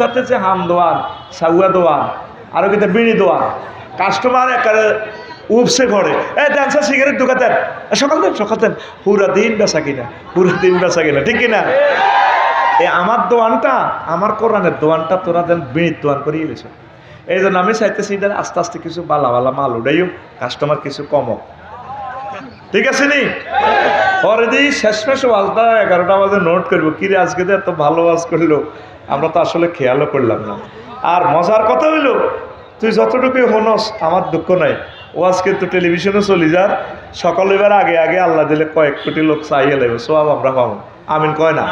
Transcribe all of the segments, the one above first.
উস্তাতে যে হাম দোয়ান সাউয়া দোয়ান আরও কিন্তু বিড়ি দোয়ান কাস্টমার একারে উপসে পড়ে। এ ডান্সার সিগারেট ঢুকাতেন সকাল দেন সকাল দেন। পুরা দিন বেচা কিনা, পুরা দিন বেচা কিনা, ঠিক কিনা? এ, আমার দোয়ানটা, আমার কোরআনের দোয়ানটা তোরা দেন বিড়ির দোয়ান করিয়ে গেছে এই জন্য আমি চাইতেছি এটা আস্তে আস্তে কিছু বালা বালা মাল উড়াইও কাস্টমার কিছু কমক ঠিক আছে নি? পরে দিই শেষমেশ ওয়াজটা এগারোটা বাজে নোট করব। কিরে, আজকে তো এত ভালো ওয়াজ করল। আমরা তো আসলে খেয়ালও করলাম না। আর মজার কথা হইল তুই যতটুকুই হনস, আমার দুঃখ নাই। ওয়াজ কিন্তু টেলিভিশনে চলি যার। সকাল এবার আগে আগে আল্লাহ দিলে কয়েক কোটি লোক চাইয়ে লাগবে সব আমরা পাবো। আমিন কয় না?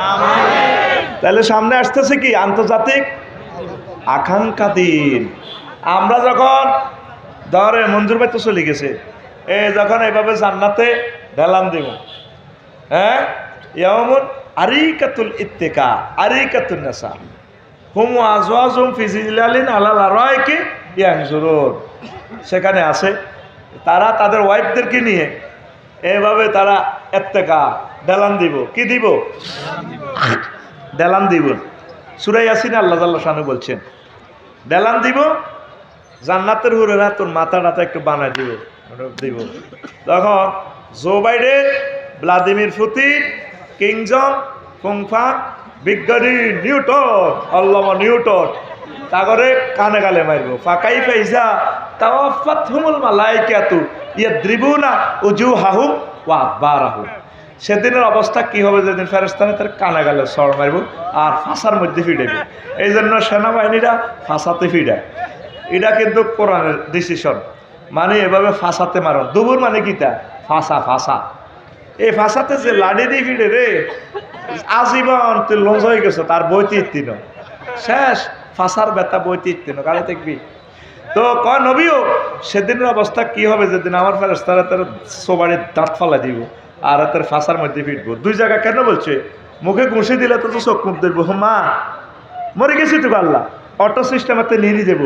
তাহলে সামনে আসতেছে কি? আন্তর্জাতিক আকাঙ্ক্ষা দিন। আমরা যখন ধরে মঞ্জুর ভাই তো চলে গেছে, এ যখন এভাবে জান্নাতে ঢেলাম দিব হ্যাঁ? ইয়ামুন আরিকাতুল ইত্তেকা আরিকাতুল নেশা হুম আজওয়াজুম ফিজিলালিন আলাল আরাইকে ইয়ানজুরুন। সেখানে আছে, তারা তাদের ওয়াইফদেরকে নিয়ে এভাবে তারা এত্তেকা ডেলান দিব। কি দিব? ডেলান দিব। সুরাই আসিন আল্লাহ আল্লাহ শানু বলছেন ডেলান দিব, জান্নাতের হুরেরা তোর মাথা টাথা একটু বানায় দিব দিব। তখন জো বাইডেন ভ্লাদিমির পুতিন কিংজন ফুংফা বিজ্ঞানী নিউটন অল্লমা নিউটন। তাগরে কানে গালে মারবো ফাঁকাই ফাইজা তাওয়াফাত হুমুল মালাইকাতু ইয়া দ্রিবুনা উজু হাহুম ওয়া বারাহু সেদিনের অবস্থা কি হবে যেদিন ফেরেস্তানে তার কানে গালে সর মারব আর ফাঁসার মধ্যে ফিডাইব। এই জন্য সেনাবাহিনীরা ফাঁসাতে ফিডায়। এটা কিন্তু কোরআনের ডিসিশন মানে এভাবে ফাঁসাতে মারো। দুবুর মানে কিটা ফাঁসা ফাঁসা। এই ফাঁসাতে যে লাডি দিয়ে ফিডে রে, আজীবন তুই লঞ্চ হয়ে গেছো, তার ইত্তিন শেষ ফাঁসার ব্যথা ইত্তিন কালে দেখবি। তো কয়, নবীও, সেদিনের অবস্থা কি হবে যেদিন আমার ফেরেস তারা তার সোবাড়ির দাঁত ফালা দিব আর তার ফাঁসার মধ্যে ফিটবো? দুই জায়গা কেন বলছে? মুখে ঘুষি দিলে তো তো চোখ মুখ দেখব মা, মরে গেছি তো আল্লাহ। অটো সিস্টেম হাতে নিয়ে যাব।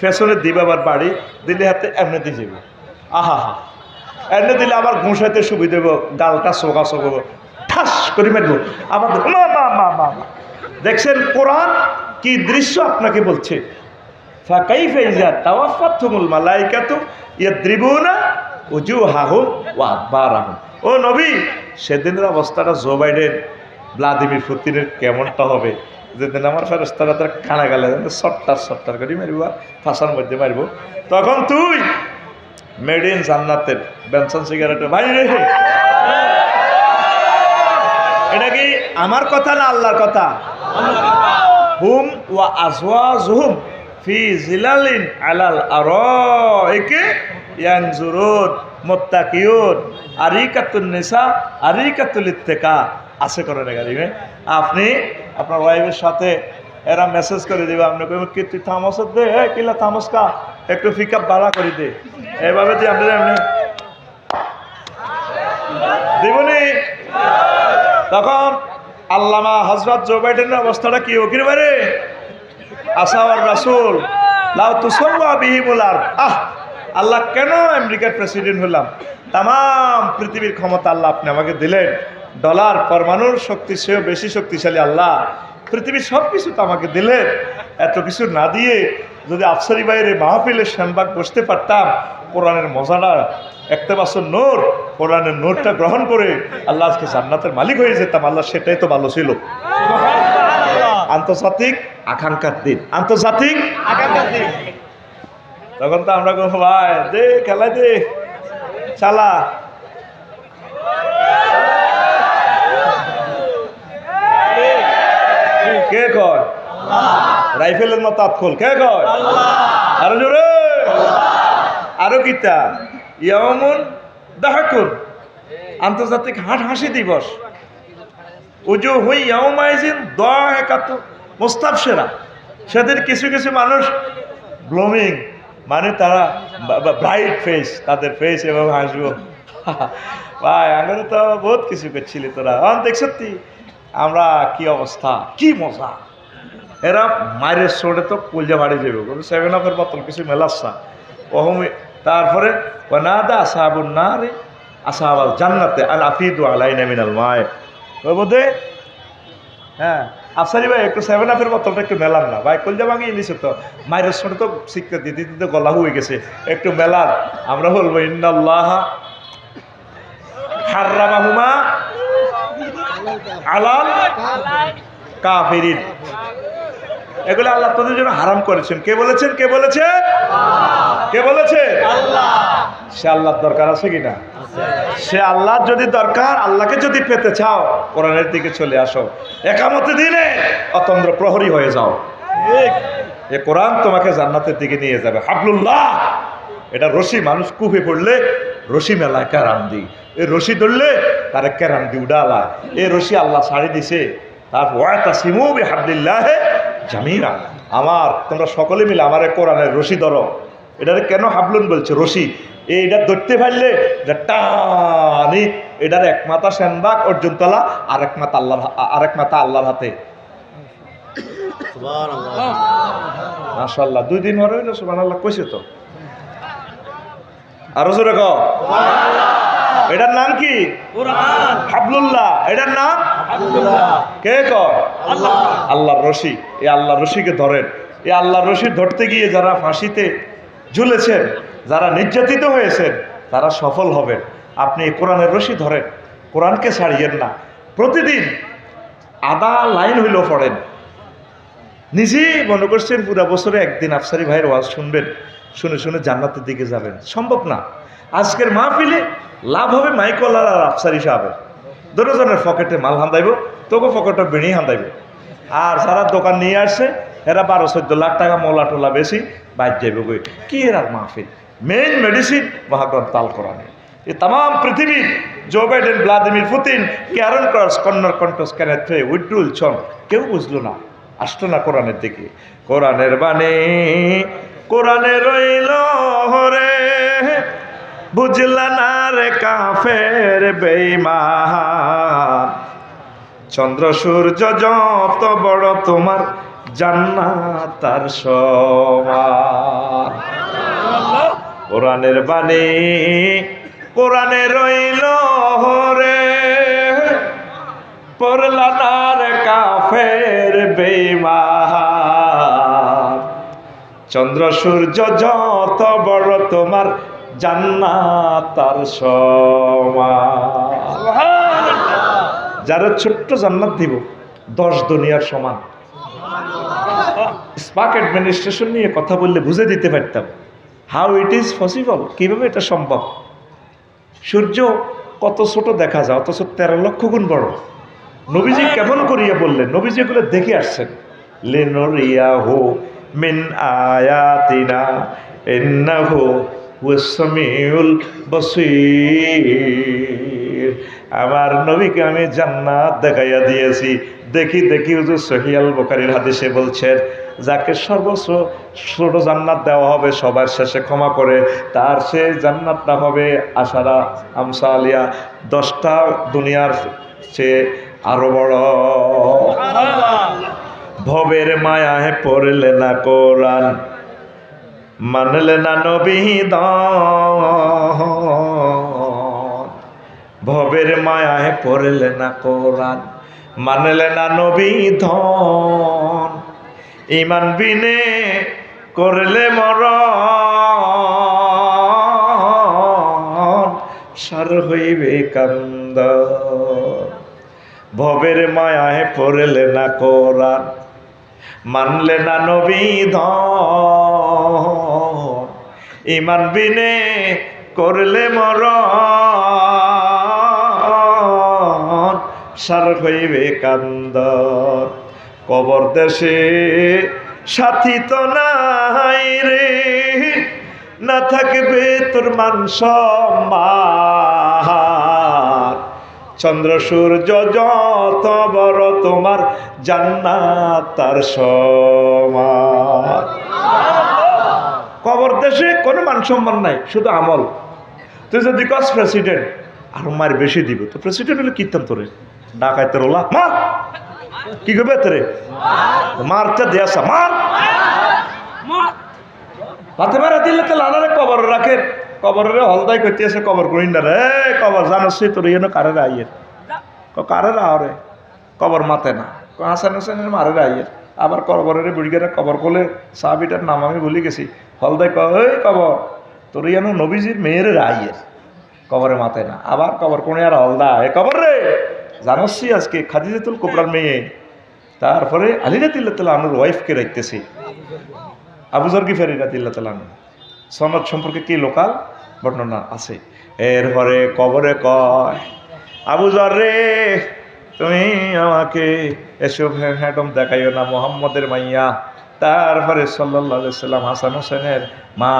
ফ্যাশনে দিবে আবার বাড়ি দিলে হাতে এমনি দিয়ে যাব। আহা হা এমনি দিলে আবার ঘুষাইতে সুবিধা দেবো গালটা সোগা সোগাবো ঠাস করে মারবো। আবার মা মা। দেখছেন কোরআন? কি দৃশ্য আপনাকে বলছে? ফাকাইফা ইজা তাওয়াফাতুমুল মালাইকাতু ইয়াদ্রিবুনা উজুহাহুম ওয়া আদবারাহুম ও নবী অবস্থাটা কেমনটা হবে? যেদিন আমার তার সট্টার সট্টার করে মারিব ফাঁসার মধ্যে মারিব। তখন তুই মেড ইন জান্নাতের বেনসন সিগারেটের ভাই রে। এটা কি আমার কথা না আল্লাহর কথা? হুম ওয়া আজওয়াজুহুম ফি জিলালিন আলাল আরাইকে ইয়ানজুরুন মুত্তাকিউন। আরিকাতুন নিসা, আরিকাতুল ইত্তেকা। আছে করে রে গালিমে আপনি আপনার ওয়াইফের সাথে এরা মেসেজ করে দিবে আপনি কইবেন কি থামস দে? কিলা থামস কা? একটু পিকআপ ভাড়া করে দে। এভাবে দিয়ে আপনি আপনি দিবনি তখন আল্লামা হজরত জো বাইডেনের অবস্থাটা কি ওকির বারে আসাওয়ার রাসুল, লাউ তুসল্লা বিহিমুলার আহ, আল্লাহ কেন আমেরিকার প্রেসিডেন্ট হলাম? তাম পৃথিবীর ক্ষমতা আল্লাহ আপনি আমাকে দিলেন। ডলার পরমাণুর শক্তি সেও বেশি শক্তিশালী আল্লাহ। পৃথিবীর সব কিছু তো আমাকে দিলেন। এত কিছু না দিয়ে যদি আফসারি বাইরে মাহফিলে শ্যামবাগ বসতে পারতাম কোরআনের মজাটা একটা বছর নোর কোরআনের নোরটা গ্রহণ করে আল্লাহ আজকে জান্নাতের মালিক হয়ে যেতাম। আল্লাহ সেটাই তো ভালো ছিল। আন্তর্জাতিক আকাঙ্ক্ষার দিন। আন্তর্জাতিক তখন তো আমরা ভাই দে খেলা দে চালা। কে কয়? রাইফেলের মতো আতখোল কে কয়? আরও জোরে। আরও কিতা? ইয়মুন দাহাকুন। আন্তর্জাতিক হাট হাসি দিবস। উজু হুই ইয়াউমাইজিন দয়াকাতু মুস্তাফসেরা সেদিন কিছু কিছু মানুষ গ্লোমিং মানে তারা ব্রাইট ফেস তাদের ফেস এবং হাসবো। ভাই আগে তো বহুত কিছু করছিলি তোরা। দেখ সত্যি। আমরা কি অবস্থা? কি মজা? এরা মায়ের সোড়ে তো কলজা বাড়ি যাবে কিন্তু সেভেন আপের বোতল কিছু মেলাচ্ছা ওহমি তারপরে ওনাদা আসাবুন না রে আসাবাল জান্নাতে আল আফিদু আলাইনা মিনাল মায়। ওই বোধে হ্যাঁ আফসারি ভাই, একটু সেভেন আপের বোতলটা একটু মেলান না। ভাই, কলজা ভাঙিয়ে নিছে তো। মায়ের সঙ্গে তো শিক্ষা দিতে দিতে গলা হয়ে গেছে। একটু মেলান। আমরা বলব, ইন্নাল্লাহ হার্রামাহুমা আলাল কাফিরিন। এগুলো আল্লাহ তোদের জন্য হারাম করেছেন। কে বলেছেন? কে বলেছে কে বলেছে সে আল্লাহর দরকার আছে কিনা? সে আল্লাহর যদি দরকার আল্লাহকে যদি পেতে চাও কোরআনের দিকে চলে আসো। একামতে দিনে অতন্দ্র প্রহরী হয়ে যাও। এ কোরআন তোমাকে জান্নাতের দিকে নিয়ে যাবে। হাবলুল্লাহ! এটা রশি মানুষ কুপে পড়লে রশি মেলায় কেরাম দি এই রশি ধরলে তারা কেরাম দি উডালা। এ রশি আল্লাহ ছাড়ি দিছে। তার ওয়াটা সিমু বি হাবলিল্লাহ জামিনা আমার তোমরা সকলে মিলে আমার কোরআনের রশি ধরো। এটারে কেন হাবলুন বলছে রশি? এইটা ধরতে পারলে এটা টানি এটার এক মাথা সেনবাগ অর্জুন তলা আর এক মাথা আল্লাহর আরেক মাথা আল্লাহর হাতে। মাশাল্লাহ দুই দিন হরে হইল সুবান আল্লাহ কইছে তো? আরও জোরে ক এটার নাম কি? হাবলুল্লাহ। এটার নাম? কে ক? আল্লাহর রশি। এই আল্লাহর রশিকে ধরেন। এই আল্লাহর রশি ধরতে গিয়ে যারা ফাঁসিতে ঝুলেছেন যারা নির্যাতিত হয়েছেন তারা সফল হবেন। আপনি এই কোরআনের রশি ধরেন। কোরআনকে ছাড়িয়েন না। প্রতিদিন আদা লাইন হইলেও পড়েন। নিজেই মনে করছেন পুরো বছরে একদিন আফসারি ভাইয়ের ওয়াজ শুনবেন। শুনে শুনে জান্নাতের দিকে যাবেন। সম্ভব না। আজকের মাহফিলে লাভ হবে মাইকলার আর আফসারি সাহেবের। দুজনের পকেটে মাল হান্দাইব, তোকে পকেটে বেড়ি হান্দাইব। আর যারা দোকান নিয়ে আসছে, এরা বারো চোদ্দ লাখ টাকা মোলা টোলা বেশি, বাইর যাইব গই কি এর মাহফিল? মেইন মেডিসিন মহাগ্রন্থ তাল কোরআনে। এই তাম পৃথিবী জো বাইডেন ভ্লাদিমির পুতিন ক্যারন ক্রস কন্নর কন্টস ক্যানেথে উইড্রুল ছন কেউ বুঝলো না, আসলো না কোরআনের দিকে। কোরআনের বাণী, কোরআনে রইল হরে। বুঝলা না রে কাফের বেইমান চন্দ্র সূর্য যত বড় তোমার জান্নাত, তার কোরআনের বাণী, কোরআনে রইল হরে। পড়লানার কাফের বেইমান চন্দ্র সূর্য যত বড় তোমার জান্নাত তার সমান। যারা ছোট্ট জান্নাত দিব দশ দুনিয়ার সমান। স্পাক অ্যাডমিনিস্ট্রেশন নিয়ে কথা বললে বুঝে দিতে পারতাম। হাউ ইট ইজ পসিবল কীভাবে এটা সম্ভব? সূর্য কত ছোট দেখা যায় অথচ তেরো লক্ষ গুণ বড়। নবীজি কেমন করিয়া বললেন? নবীজি এগুলো দেখে আসছেন। লেনরিয়া হো মিন আয়াতিনা ইন্নাহু হুয়াস-সামিউল বসীর। আমার নবীকে আমি জান্নাত দেখাইয়া দিয়েছি। দেখি দেখি হুজুর সহিয়াল বোকারির হাদিসে বলছেন যাকে সর্বস্ব ছোট জান্নাত দেওয়া হবে সবার শেষে ক্ষমা করে তার সে জান্নাতটা হবে আশারা আমসা আলিয়া দশটা দুনিয়ার সে আরও বড়। ভবের মায়ায় পড়লে না কোরআন। মানলে না নবী ভবের মায়ায় পড়লে না কোরআন, মানলে না নবী ধন। ইমান বিনে করলে মর সার হইবে কান্দ। ভবের মায়ায় পড়লে না কোরআন, মানলে না নবী ধন। ইমান বিনে করলে মর সার হইবে কান্দ কবর দেশে সাথী তো নাই রে, না থাকবে তোর মান চন্দ্র সূর্য যত বড় তোমার জান্নাত, তার সমান। কবর দেশে কোনো মান সম্মান নাই, শুধু আমল। তুই যদি কস প্রেসিডেন্ট আর মার বেশি দিব। তো প্রেসিডেন্ট হলে কীর্তন তোরে? ডাকাইতে ওলা। মার কি করবে তোরে? মারতে দেয়াসা মার! হাতে মারা দিলে তো লানারে কবর রাখে। কবরের হলদাই করতে আছে, কবর করি না রে। কবর জানাচ্ছি তোর ইয়ে কারের আইয়ের। কারের আরে কবর মাতে না। হাসান হোসেনের মারে রাইয়ের আবার কবরের বুড়িগারে কবর করলে সাহাবিটার নাম আমি ভুলে গেছি। হলদায় কয় ওই কবর তোর ইয়ানো নবীজির মেয়ের রাইয়ের কবরে মাথায় না। আবার কবর কোনে আর হলদা এ কবর রে! জানোসি আজকে খাদিজাতুল কোবরার মেয়ে। তারপরে আলিরা তিল্লাতুল্লাহ আনুর ওয়াইফকে রাখতেছি আবুজর গিফারি রাতিল্লাহ তালানু সনদ সম্পর্কে কি লোকাল বর্ণনা আছে? এরপরে কবরে কয় আবুজর রে তুমি আমাকে এসব হ্যাডম দেখাইও না, মোহাম্মদের মাইয়া। তারপরে সাল্লাহ সাল্লাম হাসান হোসেনের মা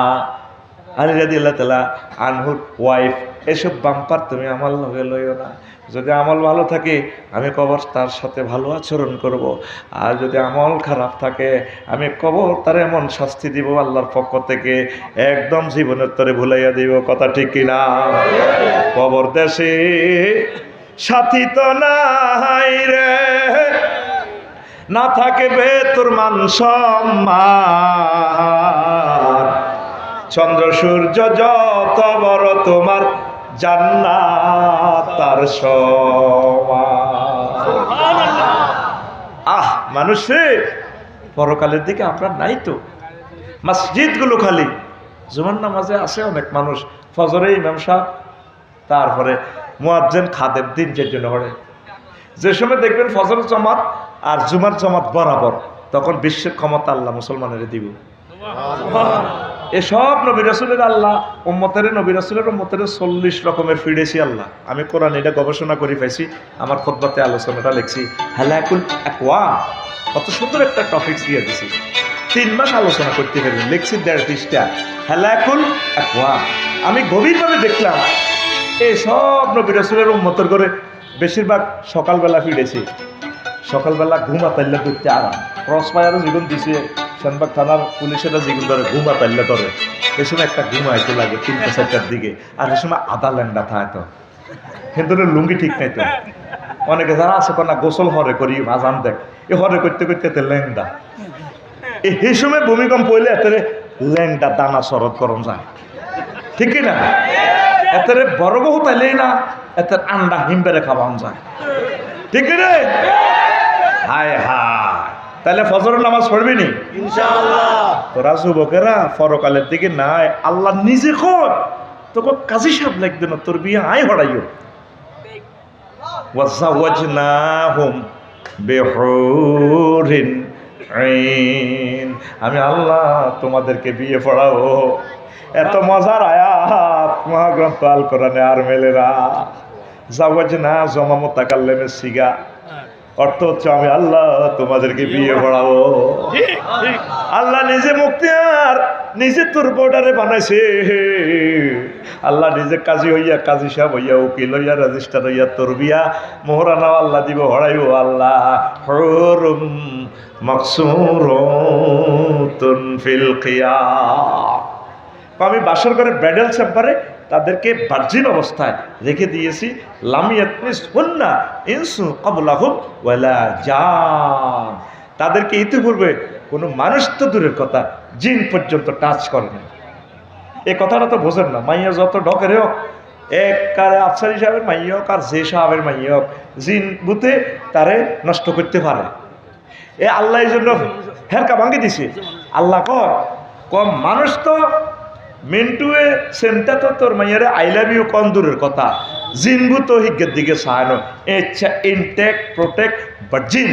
আলী রাদিল্লাহ তালা আনহুর ওয়াইফ, এসব বাম্পার তুমি আমার লগে লইও না। যদি আমল ভালো থাকে, আমি কবর তার সাথে ভালো আচরণ করব। আর যদি আমল খারাপ থাকে, আমি কবর তার এমন শাস্তি দিব আল্লাহর পক্ষ থেকে, একদম জীবনের তরে ভুলাইয়া দিব, কথা ঠিক কিনা? কবর দেশে সাথী তো রে। না থাকে বে তোর মান সম্মান। চন্দ্র, সূর্য যত বড় তোমার জান্নাত, তার আহ, মানুষে পরকালের দিকে আমরা নাই তো। মসজিদগুলো খালি। জুমার নামাজে আছে অনেক মানুষ। ফজরে ইমাম সাহেব, তারপরে মুয়াজ্জেন খাদেম যে জন্য পড়ে যে সময় দেখবেন ফজর জমাত আর জুমার জমাত বরাবর, তখন বিশ্বের ক্ষমতা আল্লাহ মুসলমানের দিব। এসব নবী রাসুলের আল্লাহ, উম্মতের নবী রাসুলের উম্মতের চল্লিশ রকমের ফিরেছি আল্লাহ। আমি কোরআন এটা গবেষণা করে পাইছি, আমার খোদ্বাতে আলোচনাটা লিখছি। হেলাকুল একওয়া কত সুন্দর একটা টপিক দিয়ে দিছি। তিন মাস আলোচনা করতে পারি লিখছি দেড় পৃষ্ঠা। হেলাকুল একওয়া আমি গভীরভাবে দেখলাম এই সব নবী রাসুলের উম্মতের করে বেশিরভাগ সকালবেলা ফিরেছে। সকালবেলা ঘুমা তাইলে করতে আরাম। ক্রস ফায়ারও জীবন দিছে, সেনবাগ থানার পুলিশেরা যেগুলো ধরে ঘুমা তাইলে ধরে। এ সময় একটা ঘুমাইতে লাগে তিনটা চারটার দিকে, আর এ সময় আধা ল্যান্ডা থাকে কিন্তু লুঙ্গি ঠিক নাই তো অনেকে যারা আছে না গোসল হরে করি আজান দেখ। এ হরে করতে করতে এতে ল্যাংডা। এই সময় ভূমিকম্প হইলে এতে ল্যাংডা দানা শরৎ করম যায়। ঠিক না? এতে বড় বহু তাইলেই না এতে আন্ডা হিমবেড়ে খাওয়ান যায়। ঠিক রে? হায় হায়। তাহলে ফজরের নামাজ পড়বি নি? তোরা যুবকেরা পরকালের দিকে নাই আল্লাহ নিজে কর। তোকে কাজী সাহেব লাগবে না তোর বিয়ে আয় হড়াইও। আমি আল্লাহ তোমাদেরকে বিয়ে পড়াবো। এত মজার আয়াত, মহাগ্রন্থ আল কোরআনে আর মেলে না জাওয়াজনা জমা মোতাকাল্লেমের সিগা। অর্থ হচ্ছে আমি আল্লাহ তোমাদেরকে বিয়ে পড়াবো। আল্লাহ নিজে মুক্তিয়ার নিজে তোর বর্ডারে বানাইছে। আল্লাহ নিজে কাজী হইয়া, কাজী সাহেব হইয়া, উকিল হইয়া রেজিস্টার হইয়া, তোর বিয়া, মোহরানাও আল্লাহ দিব হরাইব আল্লাহ। হরুম মকসুরতুন ফিল কিয়াম আমি বাসর করে ব্যাডেল চেম্বারে তাদেরকে ভার্জিন অবস্থায় রেখে দিয়েছি। তাদেরকে ইতিপূর্বে কোনো মানুষ তো দূরের কথা, জিন পর্যন্ত টাচ করে না এ কথাটা তো বোঝেন না, মাইয়া যত ডকের হোক, এক কারে আফসারি সাহেবের মাইয়া হোক আর যে সাহেবের মাইয়া হোক, জিন বুতে তারে নষ্ট করতে পারে। এ আল্লাহ এই জন্য হেরকা ভাঙ্গি দিছে। আল্লাহ কয়, কম মানুষ তো মিন্টুয়ে সেমটা তো তোর মাইয়ারে আই লাভ ইউ কন দূরের কথা? জিনবু তো হিজ্ঞের দিকে সাহানো। ইচ্ছা intake protect virgin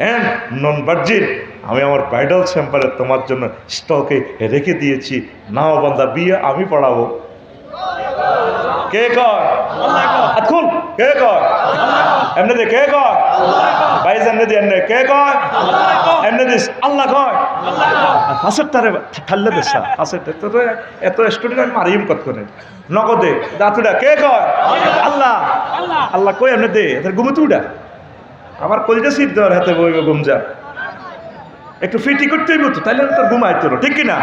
and non virgin আমি আমার ব্রাইডাল স্যাম্পারে তোমার জন্য স্টকে রেখে দিয়েছি। নাও বান্দা, বিয়ে আমি পড়াবো। কে কয়? এখন কে কয়? এমনি দে, কে কয়? বাইজ এমনি দি, এমনি কে কয়? এমনি দিস। আল্লাহ কয়। ফাঁসের তারে ঠাল্লে দেশা ফাঁসের তো এত স্টুডেন্ট আমি মারিম কত করে। নগদে দাতুটা কে কয়? আল্লাহ। আল্লাহ কই এমনি দে? এদের ঘুমে তুইডা আমার কলিজা সিট দেওয়ার হাতে বইবে ঘুমজা একটু ফিটি করতে হইব তো তাইলে তো ঘুমাই তোর ঠিক কিনা?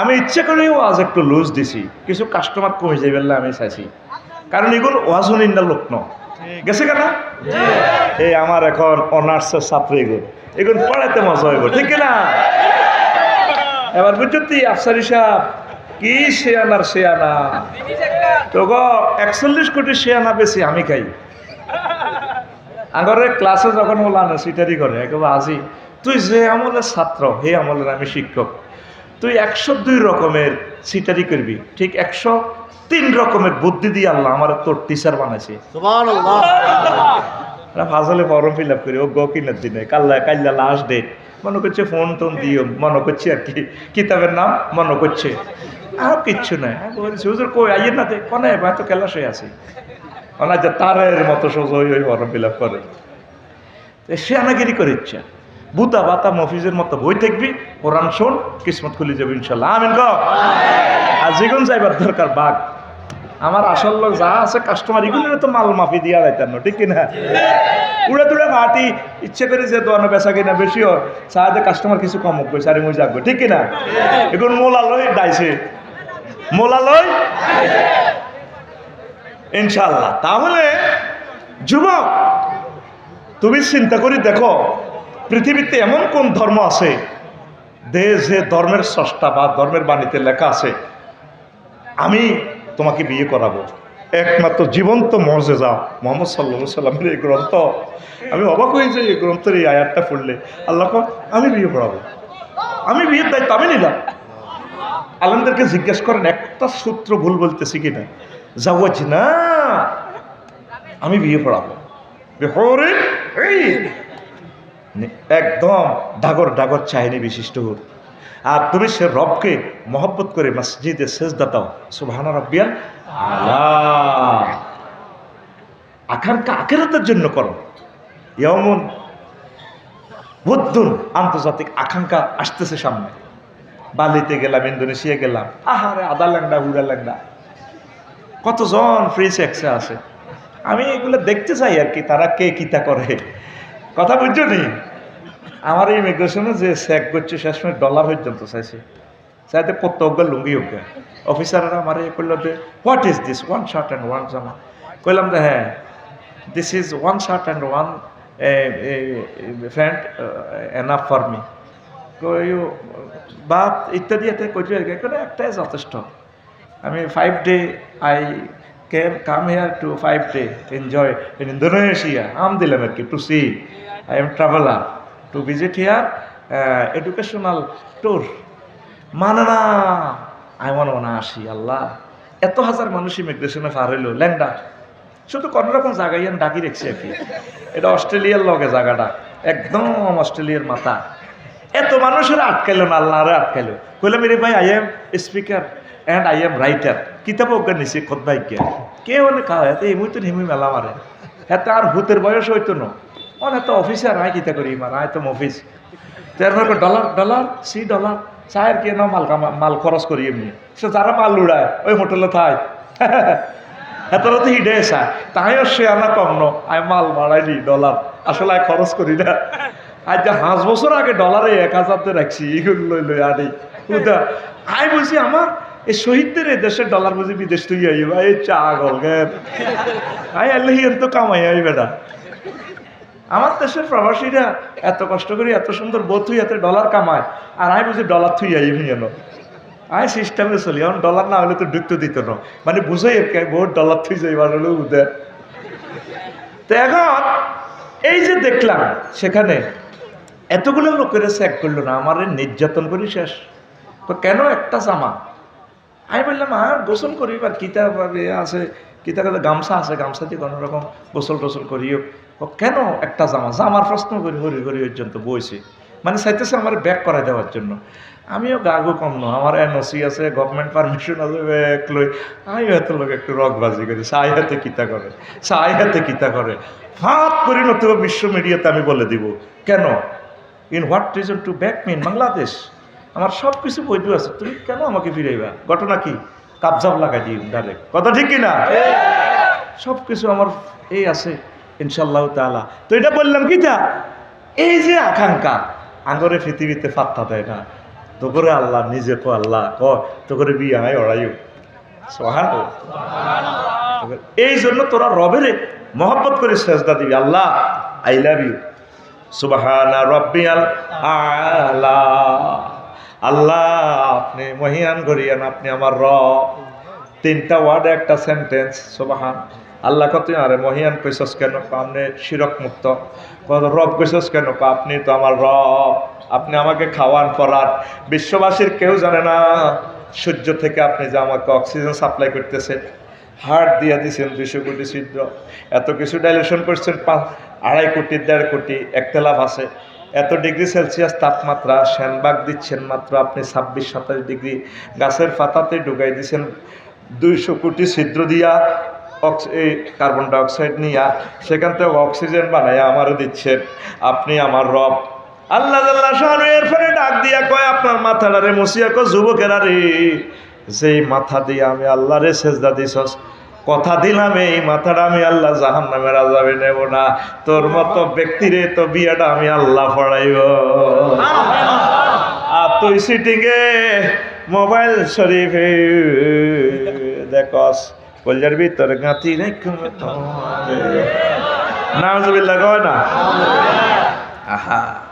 আমি ইচ্ছে করেও আজ একটু লুজ দিছি কিছু কাস্টমার কমে যাই বললে আমি চাইছি। কারণ এগুলো ওয়াজ ওয়াজনিন্দা লোক ন গেছে কেনা এই আমার এখন অনার্সের ছাত্র এগুলো। এগুলো পড়াইতে মজা হইব ঠিক কিনা? এবার বুঝছি আফসারি সাহেব কি সে আনা? তো গো একচল্লিশ কোটি আনা বেশি আমি খাই। আগরে ক্লাসে যখন ওলানো সিটারি করে একেবারে আজি তুই যে আমলের ছাত্র হে আমলের আমি শিক্ষক তুই একশো দুই রকমের সিটারি করবি ঠিক একশো তিন রকমের বুদ্ধি দিয়ে আল্লাহ আমার তোর টিচার বানাইছে। ফাজলে ফর্ম ফিল আপ করি ও গো কিনার দিনে কাল্লা কাল্লা লাস্ট ডেট মনে করছে ফোন টোন দিও মনে করছে আর কি কিতাবের নাম মনে করছে। আর কিচ্ছু নাই। বলছি হুজুর কই আইয়ের না কোনে ভাই তো কেলাসে আছি। ওনা যে তারের মতো সোজা ওই ওই ফর্ম ফিল আপ করে। সে আনাগিরি করে ইচ্ছা। বুতা বাতা মফিজের মতো বই থাকবি কোরআন শোন, কিসমত খুলে যাবে ইনশাল্লাহ। আমিন আর যেগুন যাইবার দরকার, বাঘ। আমার আসল লোক যা আছে কাস্টমার এগুলো তো মাল মাফি দিয়া যাইতাম ঠিক কিনা? উড়ে তুড়ে মাটি, ইচ্ছে করে যে দোয়ানো বেচা কিনা বেশি হয় সাহায্যে কাস্টমার কিছু কম হোক সারি মুই যাব, ঠিক কিনা? এখন মোলালয় ডাইছে। মোলালয়? ইনশাল্লাহ। তাহলে, যুবক, তুমি চিন্তা করে দেখো পৃথিবীতে এমন কোন ধর্ম আছে? দে যে ধর্মের স্রষ্টা বা ধর্মের বাণীতে লেখা আছে, আমি তোমাকে বিয়ে করাবো। একমাত্র জীবন্ত মর্যাদা মোহাম্মদ সাল্লা সাল্লামের এই গ্রন্থ। আমি অবাক হয়ে যাই এই গ্রন্থের এই আয়াতটা পড়লে। আল্লাহ আমি বিয়ে করাবো। আমি বিয়ের দায়িত্ব আমি নিলাম। আলমদেরকে জিজ্ঞেস করেন, একটা সূত্র ভুল বলতেছি কিনা? যাওয়াজ না আমি বিয়ে পড়াবো এই একদম ডাগর ডাগর চাহিনি বিশিষ্ট হোক আর তুমি সে রবকে মহব্বত করে মসজিদে শেষ দাও। সুবহানা রব্বিয়াল আকাঙ্ক্ষা আখেরাতের জন্য করো। এমন বুদ্ধুন আন্তর্জাতিক আকাঙ্ক্ষা আসতেছে সামনে। বালিতে গেলাম, ইন্দোনেশিয়া গেলাম। আহারে আদা ল্যাংডা, হুড়া ল্যাংডা। কতজন ফ্রি সেক্সে আছে? আমি এগুলো দেখতে চাই আর কি, তারা কে কিতা করে। কথা বুঝছ নি? আমার ইমিগ্রেশনে যে চেক করছে শেষমেশ ডলার পর্যন্ত চাইছে। চাইতে প্রত্যেক লুঙ্গি হোক অফিসাররা আমার এ করল যে what is this one shirt and one জামা। কইলাম যে হ্যাঁ this is one shirt and one friend enough for me Baat ইত্যাদি এতে কইতে একটাই যথেষ্ট। আমি five day I to five day enjoy in Indonesia আম দিলাম আর কি to see I am traveller to visit here educational tour মানে না আমি মনে মনে আসি, আল্লাহ। এত হাজার মানুষ ইমিগ্রেশনে পার হইল, ল্যাংডা। শুধু কোনো রকম জায়গায় ডাকি রেখেছি আর কি। এটা অস্ট্রেলিয়ার লগে জায়গাটা, একদম অস্ট্রেলিয়ার মাথা। এত মানুষের আটকাইলো না, আল্লাহরে আটকাইলো। কইলাম রে ভাই I am speaker and I am writer কিতাব অজ্ঞান নিছি খোদ ভাই কে কে বলে কা এতে এমনি তো নেমি মেলা মারে হ্যাঁ আর ভূতের বয়স হইতো না। অনেক তো অফিসার আয় কিতা করি মার আয় তো অফিস তারপর ডলার ডলার সি ডলার চায়ের কে না মাল মাল খরচ করি এমনি সে যারা মাল উড়ায় ওই হোটেলে থাই হেতারা তো হিডে এসা তাইও সে আনা কম ন। আয় মাল মারাইলি ডলার আসলে আয় খরচ করি না। আজ যে পাঁচ বছর আগে ডলারে এক হাজারতে রাখছি এগুলো লই লই আনি। আয় বলছি আমার এই শহীদদের এই দেশের ডলার বুঝি বিদেশ তুই আইবা? এই চা গল গের আল্লাহ তো কামাই আই বেটা। আমার দেশের প্রবাসীরা এত কষ্ট করে এত সুন্দর বোধ থুই এত ডলার কামায়, আর আমি বুঝি ডলার থুই আই যেন আয় সিস্টেমে চলি, এখন ডলার না হলে তো ঢুকতে দিত না। মানে বুঝাই বহুত ডলার থুই যাইবার হলে উদয় তো এখন এই যে দেখলাম, সেখানে এতগুলো লোকের চেক করল না, আমার নির্যাতন করি শেষ। তো কেন একটা জামা? আমি বললাম আর গোসল করি বা কিতা ভাবে আছে কিতা কথা গামছা আছে, গামছা দিয়ে কোনো রকম গোসল টোসল করিও। কেন? একটা জামা, জামার প্রশ্ন করি, হরি হরি পর্যন্ত বইছে। মানে চাইতেছে আমার ব্যাক করাই দেওয়ার জন্য। আমিও গাগো কম ন আমার এনওসি আছে গভর্নমেন্ট পারমিশন আছে ব্যাক লই আমি হাতে লোক একটু রকবাজি করি সাই হাতে কিতা করে সাই হাতে কিতা করে। ফাঁক করি নতুবা বিশ্ব মিডিয়াতে আমি বলে দিব। কেন? In what reason to back mean Bangladesh আমার সব কিছু বৈধ আছে। তুমি কেন আমাকে ফিরাইবা? ঘটনা কি? কাবজাব লাগাই দিই ডাইরেক্ট কথা ঠিক কিনা? সব কিছু আমার এই আছে ইনশাল্লাহ তালা তো এটা বললাম কি তা? এই যে আকাঙ্ক্ষা, আঙ্গরে পৃথিবীতে পাত্তা দেয় না। তো করে আল্লাহ নিজে কো আল্লাহ ক তো করে বিয়ে হয় ওড়াইও। এই জন্য তোরা রবেরে মহব্বত করে সেজদা দিবি। আল্লাহ আই লাভ ইউ সুবাহানা রব্বিয়াল আলা। আল্লাহ, আপনি মহিয়ান গরিয়ান আপনি আমার রব। তিনটা ওয়ার্ড একটা সেন্টেন্স সুবাহান। আল্লাহ কত আরে মহিয়ান কইসস কেন? আপনি শিরক মুক্ত। কত রব কইসস কেন? আপনি তো আমার রব। আপনি আমাকে খাওয়ান, পরান। বিশ্ববাসীর কেউ জানে না সূর্য থেকে আপনি যে আমাকে অক্সিজেন সাপ্লাই করতেছে হার্ট দিয়ে দিয়েছেন দুশো কোটি ছিদ্র। এত কিছু ডাইলেশন করছেন পাঁচ আড়াই কোটি, দেড় কোটি একটা লাভ আছে। এত ডিগ্রি সেলসিয়াস তাপমাত্রা শ্যানবাগ দিচ্ছেন মাত্র আপনি ছাব্বিশ, সাতাশ ডিগ্রি। গাছের পাতাতে ঢুকাই দিচ্ছেন দুইশো কোটি ছিদ্র দিয়া অক্স- এই কার্বন ডাইঅক্সাইড নিয়া, সেখান থেকে অক্সিজেন বানাইয়া আমারও দিচ্ছেন। আপনি আমার রব। আল্লাহ আল্লাহ শাহানু এরপরে ডাক দিয়া কয়, আপনার মাথাটা রে মসিয়া কয় যুবকেরা রে। যেই মাথা দিয়ে আমি আল্লাহরে সেজদা দিছস কথা দিলাম এই মাথাটা আমি আল্লাহ জাহান নামের আজাবে নেব না। তোর মতো ব্যক্তিরে তো বিয়েটা আমি আল্লাহ পড়াইব। আর তুই সিটিং সিটিংয়ে মোবাইল শরীফে দেখস, কলজার ভিতরে গাঁতি রেখে। নাউজুবিল্লাহ, কয় না? আহা।